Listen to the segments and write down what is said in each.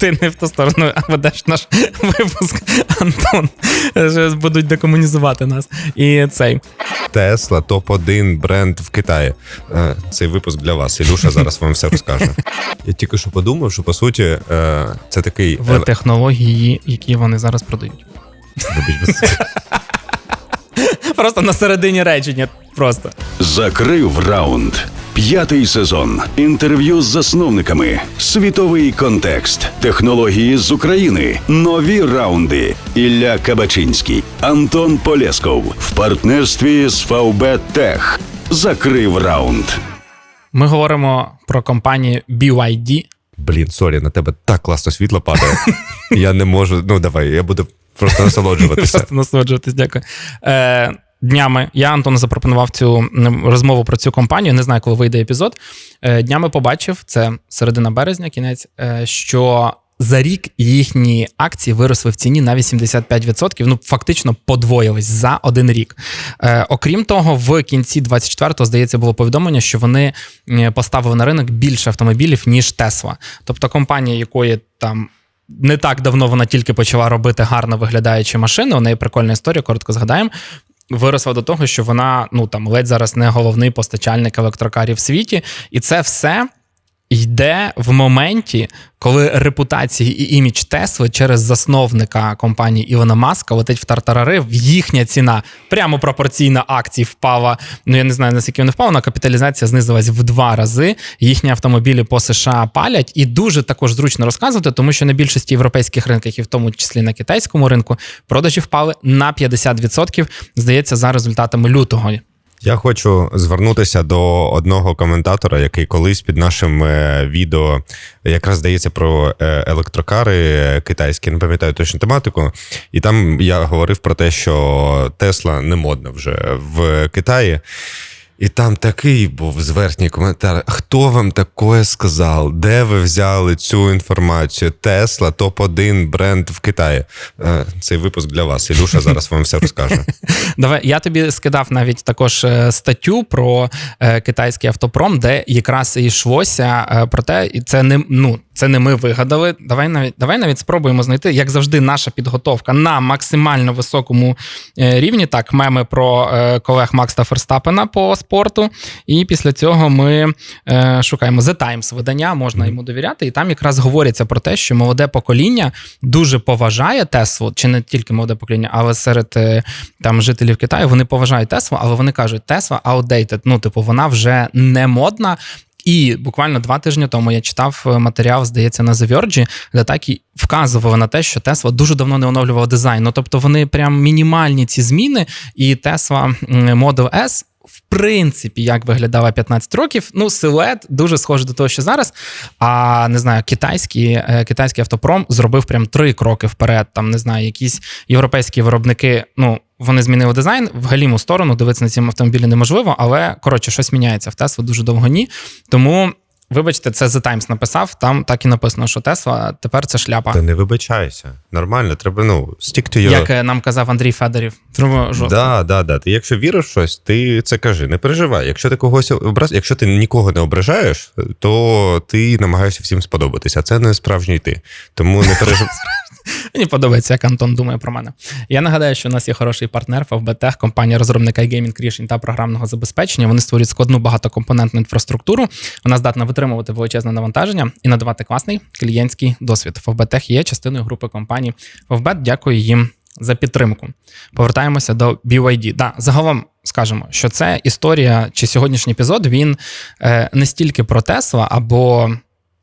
Ти не в ту сторону ведеш наш випуск, Антон. Зараз будуть декомунізувати нас. І цей. Тесла топ-1 бренд в Китаї. Е, Цей випуск для вас. Ілюша зараз вам все розкаже. Я тільки що подумав, що по суті е, це такий В технології, які вони зараз продають. Просто на середині речення. Просто. Закрив раунд. П'ятий сезон. Інтерв'ю з засновниками. Світовий контекст. Технології з України. Нові раунди. Ілля Кабачинський. Антон Полєсков. В партнерстві з ФАУБ Тех. Закрив раунд. Ми говоримо про компанію BYD. Блін, сорі, на тебе так класно світло падає. Я не можу. Ну давай, я буду просто насолоджуватися. Просто насолоджуватись, дякую. Е, днями я Антон запропонував цю розмову про цю компанію. Не знаю, коли вийде епізод. Е, днями побачив, це середина березня, кінець, е, що за рік їхні акції виросли в ціні на 85%, ну фактично подвоїлись за один рік. Е, окрім того, в кінці 24-го, здається, було повідомлення, що вони поставили на ринок більше автомобілів, ніж Тесла. Тобто компанія, якої там. Не так давно вона тільки почала робити гарно виглядаючі машини. У неї прикольна історія, коротко згадаємо. Виросла до того, що вона ну там ледь зараз не головний постачальник електрокарів в світі, і це все йде в моменті, коли репутація і імідж Тесли через засновника компанії Ілона Маска летить в тартарари. Їхня ціна прямо пропорційна акцій впала. Ну я не знаю наскільки вона впала, але капіталізація знизилась в два рази. Їхні автомобілі по США палять, і дуже також зручно розказувати, тому що на більшості європейських ринках, і в тому числі на китайському ринку, продажі впали на 50%, Здається, за результатами лютого. Я хочу звернутися до одного коментатора, який колись під нашим е, відео якраз здається про е, електрокари китайські, не пам'ятаю точну тематику. І там я говорив про те, що Тесла не модна вже в Китаї. І там такий був зверхній коментар. Хто вам таке сказав? Де ви взяли цю інформацію? Тесла топ-1 бренд в Китаї. Е, Цей випуск для вас. Ілюша зараз вам все розкаже. Давай я тобі скидав навіть також е, статтю про е, китайський автопром, де якраз і йшлося про те, і це не ну. Це не ми вигадали. Давай навіть давай навіть спробуємо знайти, як завжди, наша підготовка на максимально високому е, рівні. Так, меми про е, колег Макста Ферстапена по спорту. І після цього ми е, шукаємо The Times видання, можна йому довіряти. І там якраз говориться про те, що молоде покоління дуже поважає Теслу, чи не тільки молоде покоління, але серед там жителів Китаю вони поважають Теслу, але вони кажуть, Тесла outdated. Ну, типу, вона вже не модна. І буквально два тижні тому я читав е, матеріал, здається, на The Verge, де так і вказували на те, що Тесла дуже давно не оновлювала дизайн. Ну тобто вони прям мінімальні ці зміни, і Tesla Model S. В принципі, як виглядала 15 років, ну силует дуже схожий до того, що зараз. А не знаю, китайський е, китайський автопром зробив прям три кроки вперед. Там не знаю, якісь європейські виробники. Ну вони змінили дизайн в галіму сторону. Дивитися на ці автомобілі неможливо, але коротше, щось міняється в Тесла дуже довго ні. Тому. Вибачте, це The Times написав. Там так і написано, що Тесла тепер це шляпа. Та не вибачайся. Нормально, треба ну stick to your... Як е, нам казав Андрій Федорів. Треба жорстко. Да, да, да. Ти якщо віриш в щось, ти це кажи. Не переживай. Якщо ти когось образ, якщо ти нікого не ображаєш, то ти намагаєшся всім сподобатися. А це не справжній ти. Тому не переживай. Мені подобається, як Антон думає про мене. Я нагадаю, що у нас є хороший партнер FBTech, компанія розробника геймінг рішень та програмного забезпечення. Вони створюють складну багатокомпонентну інфраструктуру. Вона здатна витримувати величезне навантаження і надавати класний клієнтський досвід. FBTech є частиною групи компаній FBet. Дякую їм за підтримку. Повертаємося до BYD. Да, загалом скажемо, що це історія чи сьогоднішній епізод він е, не стільки про Тесла або.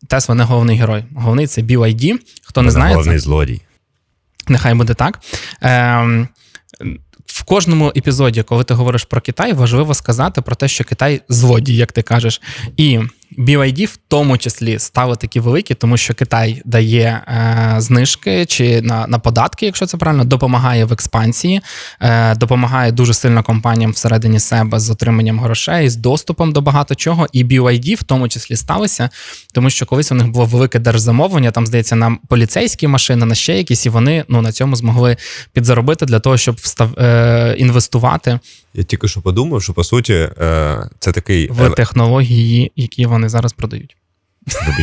Тесла не головний герой. Головний це BYD. Хто не знає, головний це, злодій. нехай буде так. Ем, в кожному епізоді, коли ти говориш про Китай, важливо сказати про те, що Китай злодій, як ти кажеш. І BYD в тому числі стали такі великі, тому що Китай дає е, знижки чи на на податки, якщо це правильно, допомагає в експансії, е, допомагає дуже сильно компаніям всередині себе з отриманням грошей, з доступом до багато чого. І BYD в тому числі сталися, тому що колись у них було велике держзамовлення, там здається, на поліцейські машини, на ще якісь, і вони ну на цьому змогли підзаробити для того, щоб встав, е, інвестувати. Я тільки що подумав, що по суті е, це такий в технології, які вони зараз продають.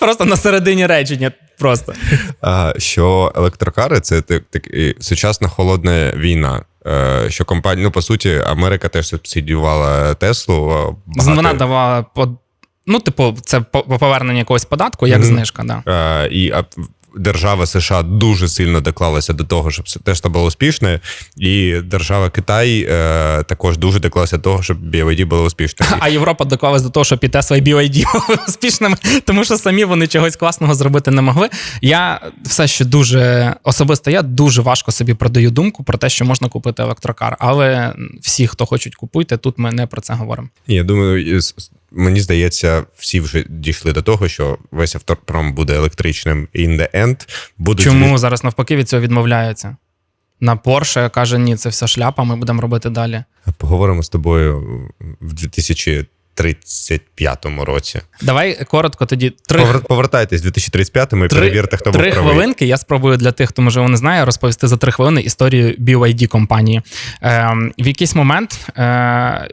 Просто на середині речення. Просто. А, що електрокари це так, так, сучасна холодна війна. Е, Що компанія, ну по суті, Америка теж субсидіювала Теслу. багато- Вона давала по. Ну, типу, це по- повернення якогось податку, як Мгм. знижка, да. Е, І а, держава США дуже сильно доклалася до того, щоб це теж це було успішне, і держава Китай е, також дуже доклалася до того, щоб BYD було успішне. А Європа доклалась до того, щоб і Tesla, і BYD були успішними, тому що самі вони чогось класного зробити не могли. Я все ще дуже особисто, я дуже важко собі продаю думку про те, що можна купити електрокар. Але всі, хто хочуть, купуйте, тут ми не про це говоримо. Я думаю, мені здається, всі вже дійшли до того, що весь автопром буде електричним in the end. Будуть Чому зараз навпаки від цього відмовляються? На Порше каже, ні, це все шляпа, ми будемо робити далі. Поговоримо з тобою в 2035 році. Давай коротко тоді три, Повер- Повертайтесь в 2035 і три, перевірте, хто три був правий. хвилинки. Я спробую для тих, хто можливо не знає, розповісти за три хвилини історію BYD компанії. Ем, в якийсь момент е,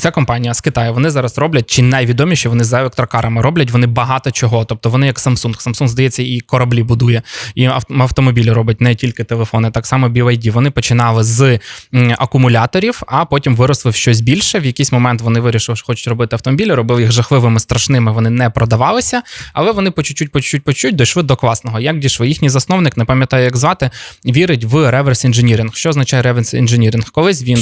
ця компанія з Китаю вони зараз роблять чи найвідоміші вони за електрокарами. Роблять вони багато чого. Тобто вони як Samsung. Samsung, здається, і кораблі будує, і автомобілі робить не тільки телефони. Так само BYD. Вони починали з акумуляторів, а потім виросли в щось більше. В якийсь момент вони вирішили, що хочуть робити автомобілі, робили їх жахливими, страшними. Вони не продавалися, але вони по чуть-чуть, по чуть-чуть, по чуть-чуть дійшли до класного. Як дійшли? Їхній засновник, не пам'ятаю, як звати, вірить в реверс інженіринг. Що означає реверс інженіринг? Колись він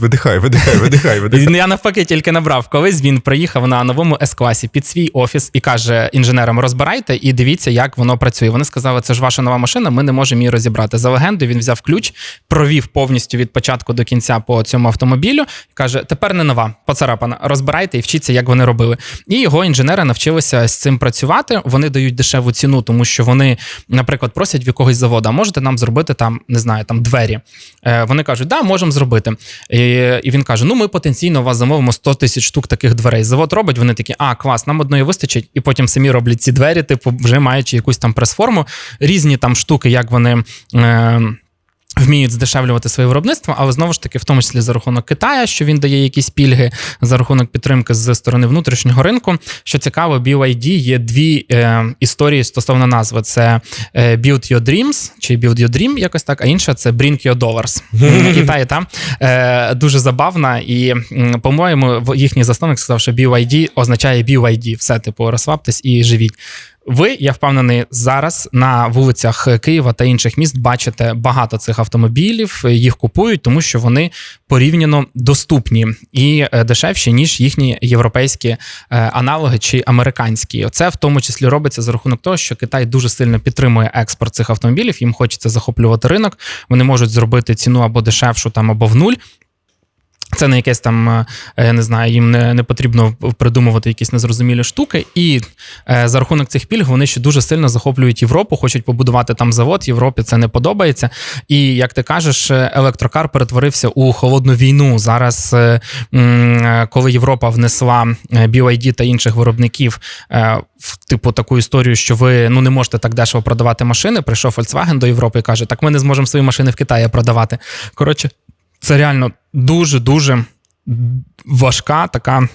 Видихай, видихай, видихай, видихай. я навпаки тільки набрав. Колись він приїхав на новому С-класі під свій офіс і каже інженерам: розбирайте і дивіться, як воно працює. Вони сказали, це ж ваша нова машина, ми не можемо її розібрати. За легендою він взяв ключ, провів повністю від початку до кінця по цьому автомобілю. і каже: тепер не нова, поцарапана. Розбирайте і вчіться, як вони робили. І його інженери навчилися з цим працювати. Вони дають дешеву ціну, тому що вони, наприклад, просять в якогось заводу, а можете нам зробити там, не знаю, там двері. Е, Вони кажуть, да, можемо зробити. І, він каже: Ну, ми потенційно вас замовимо 100 тисяч штук таких дверей. Завод робить, вони такі, а клас, нам одної вистачить, і потім самі роблять ці двері, типу, вже маючи якусь там прес-форму. Різні там штуки, як вони. Е, Вміють здешевлювати своє виробництво, але знову ж таки, в тому числі за рахунок Китая, що він дає якісь пільги за рахунок підтримки з сторони внутрішнього ринку. Що цікаво, BYD є дві е, історії стосовно назви: це е, Build Your Dreams чи Build Your Dream, якось так, а інша це Bring Your Dollars. І та, і та е, дуже забавна. І, по-моєму, їхній засновник сказав, що BYD означає BYD. Все, типу, розслабтесь і живіть. Ви, я впевнений, зараз на вулицях Києва та інших міст бачите багато цих автомобілів. Їх купують, тому що вони порівняно доступні і е, дешевші, ніж їхні європейські е, аналоги чи американські. Це в тому числі робиться за рахунок того, що Китай дуже сильно підтримує експорт цих автомобілів. Їм хочеться захоплювати ринок. Вони можуть зробити ціну або дешевшу там, або в нуль. Це не якесь там, е, я не знаю, їм не, не потрібно придумувати якісь незрозумілі штуки. І е, за рахунок цих пільг вони ще дуже сильно захоплюють Європу, хочуть побудувати там завод. Європі це не подобається. І як ти кажеш, е, електрокар перетворився у холодну війну. Зараз, е, е, коли Європа внесла BYD та інших виробників в типу таку історію, що ви ну не можете так дешево продавати машини. Прийшов Volkswagen до Європи і каже: Так ми не зможемо свої машини в Китаї продавати. Коротше, це реально дуже-дуже важка така.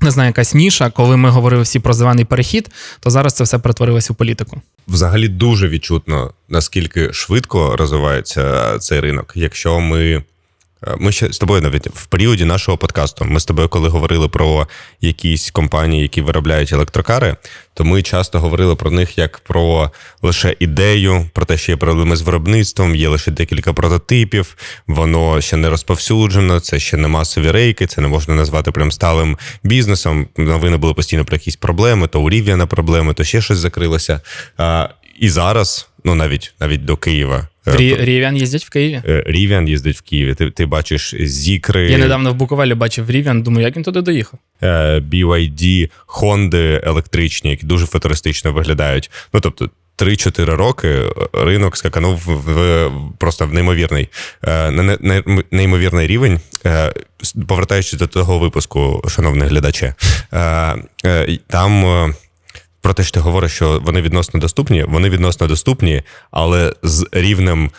Не знаю, якась ніша, коли ми говорили всі про зелений перехід, то зараз це все перетворилось у політику. Взагалі дуже відчутно, наскільки швидко розвивається цей ринок. Якщо ми. Ми ще з тобою навіть в періоді нашого подкасту. Ми з тобою, коли говорили про якісь компанії, які виробляють електрокари, то ми часто говорили про них як про лише ідею, про те, що є проблеми з виробництвом, є лише декілька прототипів, воно ще не розповсюджено, це ще не масові рейки, це не можна назвати прям сталим бізнесом. Новини були постійно про якісь проблеми, то у Рів'яна проблеми, то ще щось закрилося. І зараз, ну навіть навіть до Києва. Рі, Рів'ян їздять в Києві. Е, Рів'ян їздить в Києві. Ти, ти бачиш зікри. Я недавно в Буковелі бачив Рів'ян, думаю, як він туди доїхав. е, BYD, Хонди електричні, які дуже футуристично виглядають. Ну тобто. 3-4 роки ринок скаканув в, просто в неймовірний е, на не- не- неймовірний рівень. Е, Повертаючись до того випуску, шановний глядаче, е, е, там е, про те, що ти говориш, що вони відносно доступні, вони відносно доступні, але з рівнем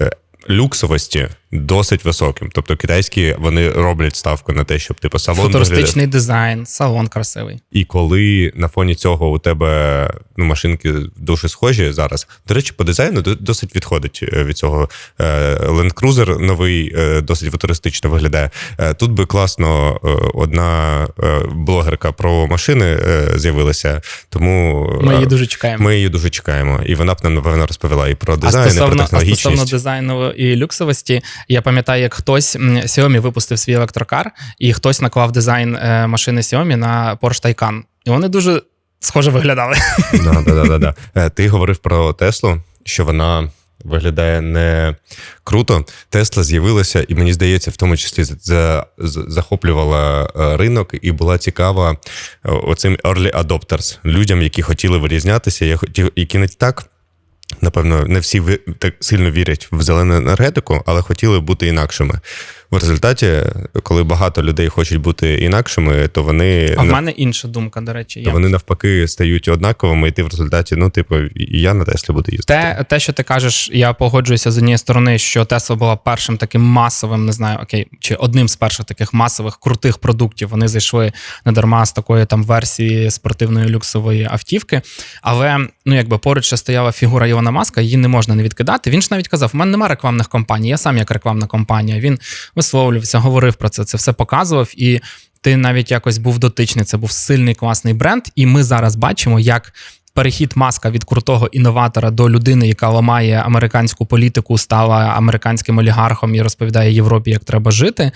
е, люксовості досить високим. Тобто китайські вони роблять ставку на те, щоб типу салон Футуристичний виглядав. дизайн, салон красивий. І коли на фоні цього у тебе ну, машинки дуже схожі зараз. До речі, по дизайну досить відходить е, від цього. Е, Land Cruiser новий е, досить футуристично виглядає. Тут би класно одна блогерка про машини з'явилася, тому Ми її дуже чекаємо. ми її дуже чекаємо. І вона б нам напевно розповіла і про А дизайн, і про стосовно, а стосовно дизайну і люксовості, я пам'ятаю, як хтось Xiaomi випустив свій електрокар, і хтось наклав дизайн е, машини Xiaomi на Porsche Taycan. І вони дуже схоже виглядали. Да, да, да, да, да. Е, Ти говорив про Теслу, що вона виглядає не круто. Тесла з'явилася, і мені здається, в тому числі за- за- захоплювала е, ринок і була цікава оцим early adopters, людям, які хотіли вирізнятися, які не так. Напевно, не всі так сильно вірять в зелену енергетику, але хотіли бути інакшими. В результаті, коли багато людей хочуть бути інакшими, то вони А в нав- мене інша думка, до речі, то вони навпаки стають однаковими, і ти в результаті, ну, типу, і я на Теслі буду їздити. Те, те, що ти кажеш, я погоджуюся з однієї сторони, що Tesla була першим таким масовим, не знаю, окей, чи одним з перших таких масових крутих продуктів. Вони зайшли не дарма з такої там версії спортивної люксової автівки. Але ну якби поруч ще стояла фігура Ілона Маска, її не можна не відкидати. Він ж навіть казав: у мене немає рекламних компаній, я сам як рекламна компанія. Він висловлювався, говорив про це, це все показував і. Ти навіть якось був дотичний. Це був сильний класний бренд, і ми зараз бачимо, як перехід маска від крутого інноватора до людини, яка ламає американську політику, стала американським олігархом і розповідає Європі, як треба жити.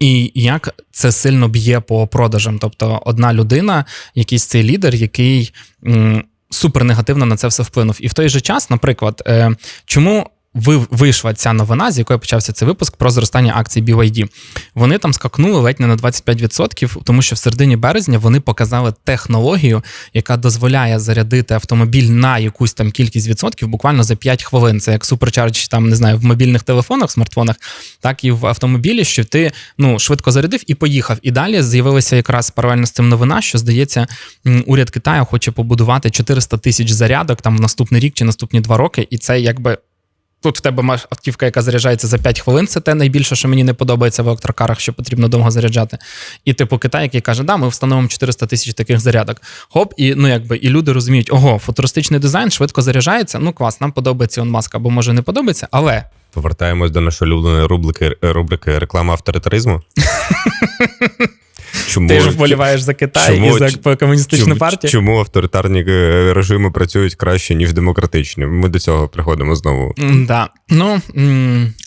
І як це сильно б'є по продажам. Тобто, одна людина, якийсь цей лідер, який супер негативно на це все вплинув. І в той же час, наприклад, е, чому вийшла ця новина, з якої почався цей випуск про зростання акцій BYD. Вони там скакнули ледь не на 25%, тому що в середині березня вони показали технологію, яка дозволяє зарядити автомобіль на якусь там кількість відсотків буквально за 5 хвилин. Це як суперчардж, там не знаю, в мобільних телефонах, смартфонах, так і в автомобілі, що ти ну швидко зарядив і поїхав. І далі з'явилася якраз паралельно з цим новина, що здається, уряд Китаю хоче побудувати 400 тисяч зарядок там в наступний рік чи наступні два роки, і це якби. Тут в тебе маш- автівка, яка заряджається за 5 хвилин. Це те найбільше, що мені не подобається в електрокарах, що потрібно довго заряджати. І типу Китай, який каже, да, ми встановимо 400 тисяч таких зарядок. Хоп, і ну якби і люди розуміють, ого, футуристичний дизайн швидко заряджається. Ну клас, нам подобається Ілон Маск, або може не подобається, але Повертаємось до нашої улюбленої рубрики, рубрики реклама авторитаризму. Чому, ти ж вболіваєш за Китай чому- і за комуністичну чому, партію. чому авторитарні е, режими працюють краще, ніж демократичні? Ми до цього приходимо знову. Да. Ну,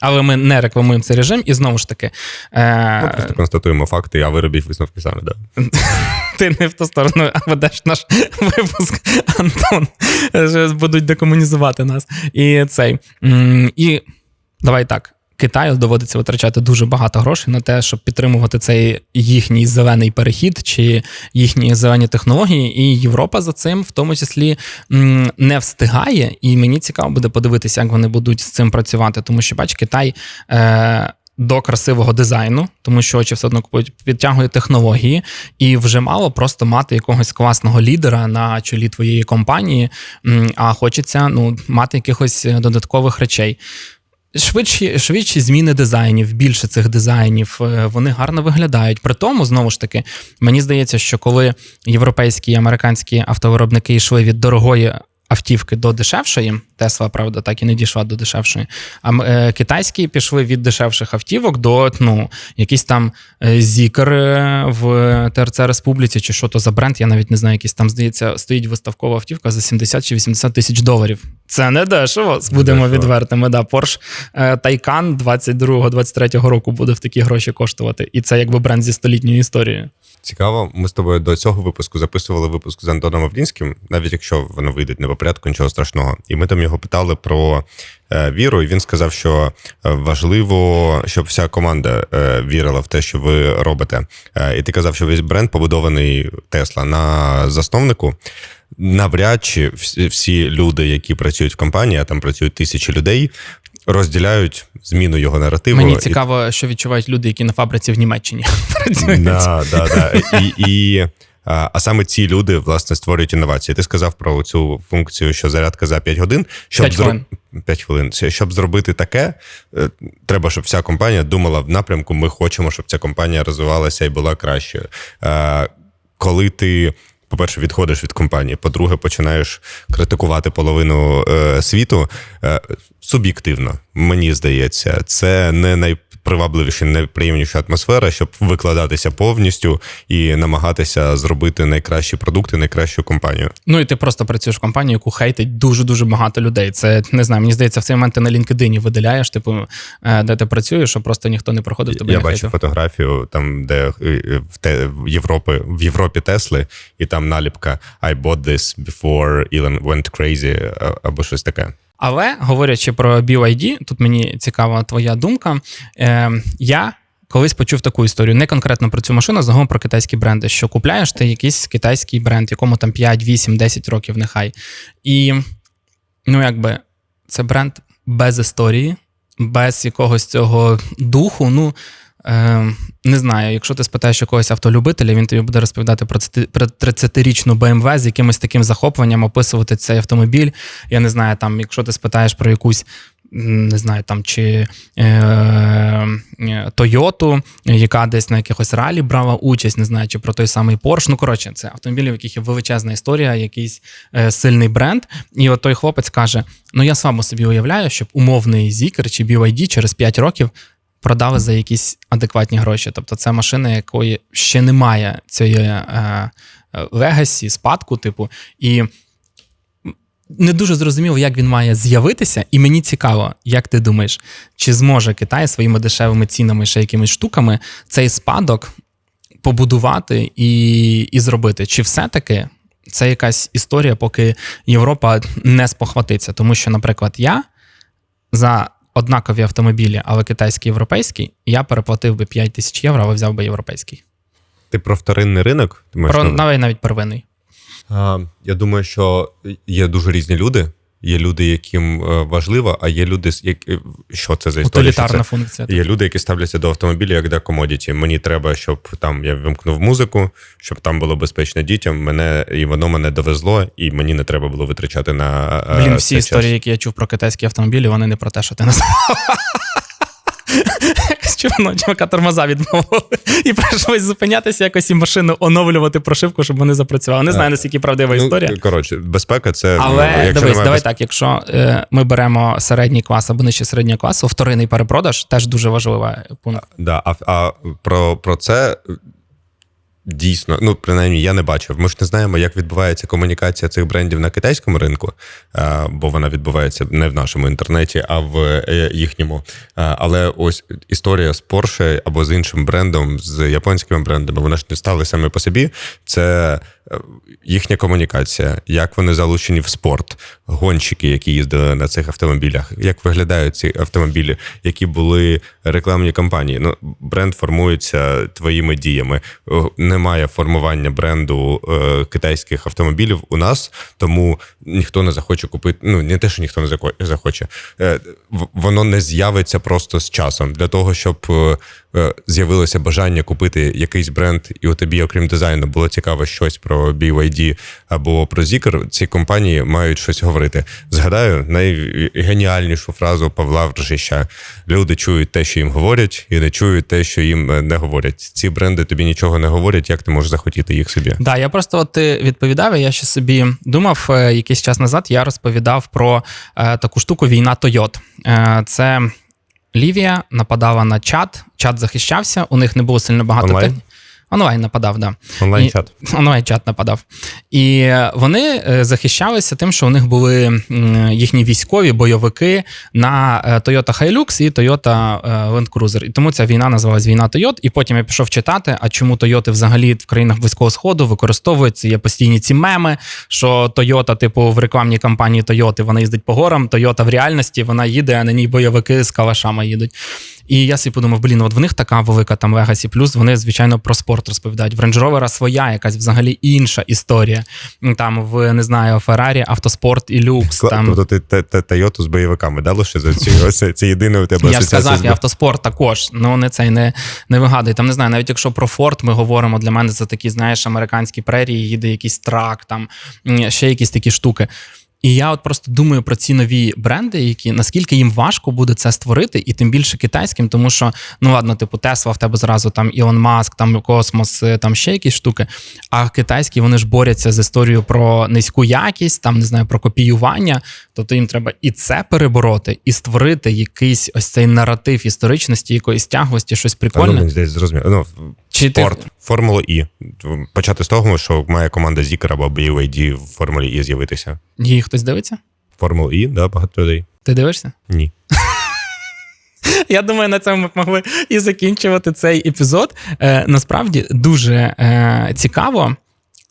але ми не рекламуємо цей режим, і знову ж таки, е, Ми просто констатуємо факти, а ви робіть висновки самі. Да. ти не в ту сторону ведеш наш випуск, Антон. Будуть декомунізувати нас. І цей. І давай так. Китаю доводиться витрачати дуже багато грошей на те, щоб підтримувати цей їхній зелений перехід чи їхні зелені технології. І Європа за цим в тому числі не встигає. І мені цікаво буде подивитися, як вони будуть з цим працювати. Тому що, бач, Китай. Е- до красивого дизайну, тому що очі все одно купують, підтягує технології, і вже мало просто мати якогось класного лідера на чолі твоєї компанії, а хочеться ну, мати якихось додаткових речей. Швидші, швидші зміни дизайнів, більше цих дизайнів, е, вони гарно виглядають. При тому, знову ж таки, мені здається, що коли європейські і американські автовиробники йшли від дорогої автівки до дешевшої, Тесла, правда, так і не дійшла до дешевшої. А е, китайські пішли від дешевших автівок до ну, якийсь там зікер е, в ТРЦ Республіці, чи що то за бренд, я навіть не знаю, якийсь там здається, стоїть виставкова автівка за 70 чи 80 тисяч доларів. Це не дешево, будемо Дешево. відвертими. Да, е, Taycan 22-23 року буде в такі гроші коштувати. І це якби бренд зі столітньою історією. Цікаво, ми з тобою до цього випуску записували випуск з Антоном Авлінським, навіть якщо воно вийде не по порядку, нічого страшного. І ми там його питали про е, віру, і він сказав, що е, важливо, щоб вся команда е, вірила в те, що ви робите. І ти казав, що весь бренд побудований Тесла на засновнику. Навряд чи всі люди, які працюють в компанії, а там працюють тисячі людей, розділяють зміну його наративу. Мені І цікаво, що відчувають люди, які на фабриці в Німеччині працюють. Да, да, да. І, і А, а саме ці люди власне створюють інновації. Ти сказав про цю функцію, що зарядка за 5 годин. Щоб 5 хвилин. 5 хвилин. Щоб зробити таке, е, треба, щоб вся компанія думала в напрямку. Ми хочемо, щоб ця компанія розвивалася і була кращою. Е, Коли ти. По-перше, відходиш від компанії. По-друге, починаєш критикувати половину е, світу е, суб'єктивно, мені здається, це не найпривабливіша, найприємніша атмосфера, щоб викладатися повністю і намагатися зробити найкращі продукти, найкращу компанію. Ну і ти просто працюєш в компанії, яку хейтить дуже дуже багато людей. Це не знаю. Мені здається, в цей момент ти на LinkedIn виділяєш, типу, е, де ти працюєш, щоб просто ніхто не проходив тебе. Я не бачив хейтив. фотографію там, де е, в, те, в Європі в Європі Тесли, і там наліпка I bought this before Elon went crazy, або щось таке. Але говорячи про BYD, тут мені цікава твоя думка. Е, я колись почув таку історію, не конкретно про цю машину, а загалом про китайські бренди. Що купляєш ти якийсь китайський бренд, якому там 5, 8, 10 років нехай. І ну, якби це бренд без історії, без якогось цього духу. Ну. Е, не знаю, якщо ти спитаєш якогось автолюбителя, він тобі буде розповідати про ці- про 30-річну BMW з якимось таким захопленням, описувати цей автомобіль. Я не знаю, там, якщо ти спитаєш про якусь. Не знаю, там чи е, Тойоту, яка десь на якихось ралі брала участь, не знаю, чи про той самий Porsche. Ну, коротше, це автомобілі, в яких є величезна історія, якийсь е, сильний бренд. І от той хлопець каже: Ну я сам собі уявляю, щоб умовний Zikr чи BYD через 5 років продали за якісь адекватні гроші. Тобто, це машина, якої ще немає цієї е, легасі, спадку, типу, і. Не дуже зрозуміло, як він має з'явитися, і мені цікаво, як ти думаєш, чи зможе Китай своїми дешевими цінами, ще якимись штуками, цей спадок побудувати і, і зробити? Чи все-таки це якась історія, поки Європа не спохватиться? Тому що, наприклад, я за однакові автомобілі, але китайський європейський, я переплатив би 5 тисяч євро, але взяв би європейський. Ти про вторинний ринок? Ти маєш Про навіть навіть первинний. А, я думаю, що є дуже різні люди. Є люди, яким е, важливо, а є люди, які, що це за історія? Утилітарна це? функція. Є люди, які ставляться до автомобіля як до комодіті. Мені треба, щоб там я вимкнув музику, щоб там було безпечно дітям. Мене і воно мене довезло, і мені не треба було витрачати на е, Блін, всі час. історії, які я чув про китайські автомобілі, вони не про те, що ти назвав. Чувно, чувака тормоза відмовили. І прийшлось зупинятися, якось і машину оновлювати прошивку, щоб вони запрацювали. Не знаю, наскільки правдива історія. Ну, коротше, безпека це Але ну, якщо дивись, давай так. Якщо е, ми беремо середній клас або нижче середнього класу, вторинний перепродаж теж дуже важлива пункт. Да, а, а про, про це дійсно, ну принаймні, я не бачив. Ми ж не знаємо, як відбувається комунікація цих брендів на китайському ринку, бо вона відбувається не в нашому інтернеті, а в е, їхньому. Але ось історія з Porsche або з іншим брендом, з японськими брендами, вони ж не стали самі по собі. Це е, їхня комунікація, як вони залучені в спорт, гонщики, які їздили на цих автомобілях, як виглядають ці автомобілі, які були рекламні кампанії. Ну, бренд формується твоїми діями. О, Немає формування бренду е, китайських автомобілів у нас, тому ніхто не захоче купити. Ну не те, що ніхто не захоче. Е, воно не з'явиться просто з часом для того, щоб е, з'явилося бажання купити якийсь бренд, і у тобі, окрім дизайну, було цікаво щось про BYD або про Zikr, ці компанії мають щось говорити. Згадаю найгеніальнішу фразу Павла Вржища. Люди чують те, що їм говорять, і не чують те, що їм е, не говорять. Ці бренди тобі нічого не говорять, як ти можеш захотіти їх собі. Да, я просто от ти відповідав, я ще собі думав е, якийсь час назад. Я розповідав про е, таку штуку війна Тойот. Е, це Лівія нападала на чат, чат захищався, у них не було сильно багато Онлайн? Онлайн нападав, да. Онлайн-чат. І- Онлайн-чат нападав. І е, вони е, захищалися тим, що у них були їхні військові бойовики на е, Toyota Hilux і Toyota Land Cruiser. І тому ця війна називалась війна Toyota. І потім я пішов читати, а чому Toyota взагалі в країнах Близького Сходу використовуються. Є постійні ці меми, що Toyota, типу, в рекламній кампанії Toyota вона їздить по горам, Toyota в реальності вона їде, а на ній бойовики з калашами їдуть. І я собі подумав, блін, от в них така велика там Legacy Plus, вони, звичайно, про спорт розповідають. В Range Rover своя якась взагалі інша історія. Там в не знаю, Ferrari, автоспорт і люкс. Там Тобто ти Тойоту з бойовиками да, лише за цю. Ось це єдине у тебе я сказав, і автоспорт також. Ну не цей не, не вигадуй. Там не знаю, навіть якщо про Форд ми говоримо для мене це такі, знаєш, американські прерії, їде якийсь трак, там ще якісь такі штуки. І я от просто думаю про ці нові бренди, які наскільки їм важко буде це створити, і тим більше китайським, тому що ну ладно, типу Тесла в тебе зразу там Ілон Маск, там космос, е, там ще якісь штуки. А китайські вони ж борються з історією про низьку якість, там не знаю про копіювання. Тобто їм треба і це перебороти, і створити якийсь ось цей наратив історичності, якоїсь тяглості, щось ну, прикольне. мені здається, зрозуміло. Ну, Чи ти- Формула І. Почати з того, що має команда Zikr або BYD в Формулі І з'явитися. Її хтось дивиться? Формула І, да, багато людей. Ти дивишся? Ні. Я думаю, на цьому ми могли і закінчувати цей епізод. Е, насправді дуже е, цікаво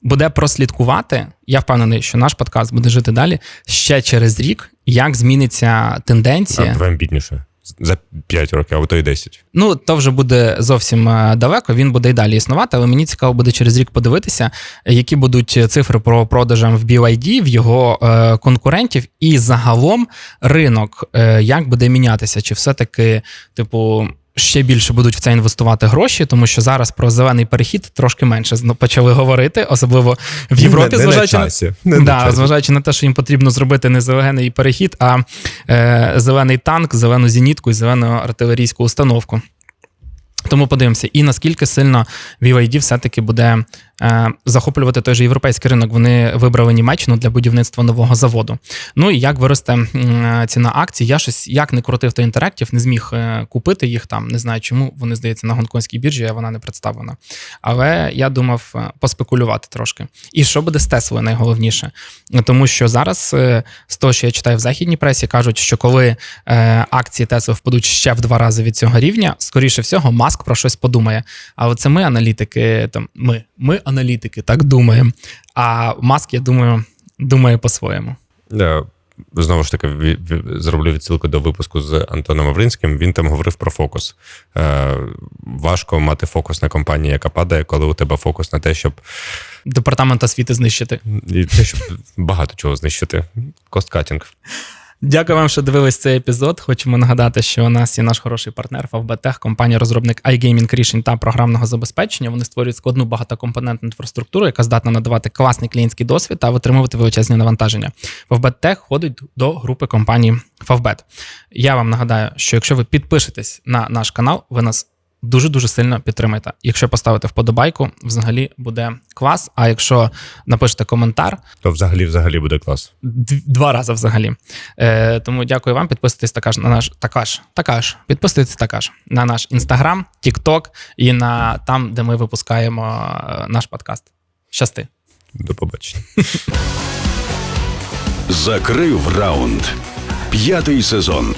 буде прослідкувати. Я впевнений, що наш подкаст буде жити далі ще через рік, як зміниться А тенденція. давай амбітніше. За 5 років, або то й 10. Ну, то вже буде зовсім е, далеко, він буде й далі існувати, але мені цікаво буде через рік подивитися, які будуть цифри про продажам в BYD, в його е, конкурентів, і загалом ринок е, як буде мінятися, чи все-таки, типу. Ще більше будуть в це інвестувати гроші, тому що зараз про зелений перехід трошки менше почали говорити, особливо в Європі, не, не зважаючи на на часі. Не да, на зважаючи на те, що їм потрібно зробити не зелений перехід, а е, зелений танк, зелену зенітку і зелену артилерійську установку. Тому подивимося, і наскільки сильно VYD все-таки буде е, захоплювати той же європейський ринок. Вони вибрали Німеччину для будівництва нового заводу. Ну і як виросте е, ціна акцій, я щось як не крутив то інтерактів, не зміг е, купити їх там. Не знаю чому. Вони здається на гонконгській біржі, а вона не представлена. Але я думав е, поспекулювати трошки. І що буде з Теслою найголовніше? Тому що зараз, з того, що я читаю в західній пресі, кажуть, що коли акції Тесли впадуть ще в два рази від цього рівня, скоріше всього, Маск про щось подумає. А це ми, аналітики, там ми, ми аналітики, так думаємо. А Маск, я думаю, думає по-своєму. Да. Знову ж таки, зроблю відсилку до випуску з Антоном Авринським. Він там говорив про фокус. Е, важко мати фокус на компанії, яка падає, коли у тебе фокус на те, щоб Департамент освіти знищити. і те, щоб багато чого знищити. Косткатінг. Дякую вам, що дивились цей епізод. Хочемо нагадати, що у нас є наш хороший партнер FavBTech, компанія-розробник iGaming рішень та програмного забезпечення. Вони створюють складну багатокомпонентну інфраструктуру, яка здатна надавати класний клієнтський досвід та витримувати величезні навантаження. FavBetTech входить до групи компанії Favbet. Я вам нагадаю, що якщо ви підпишетесь на наш канал, ви нас дуже дуже сильно підтримаєте. Якщо поставите вподобайку, взагалі буде клас. А якщо напишете коментар, То взагалі взагалі буде клас. Два рази взагалі. Е, тому дякую вам. Підписуйтесь також на наш також, також. Підписуйтесь також на наш інстаграм, Тікток і на там, де ми випускаємо е, наш подкаст. Щасти. До побачення. Закрив раунд. П'ятий сезон.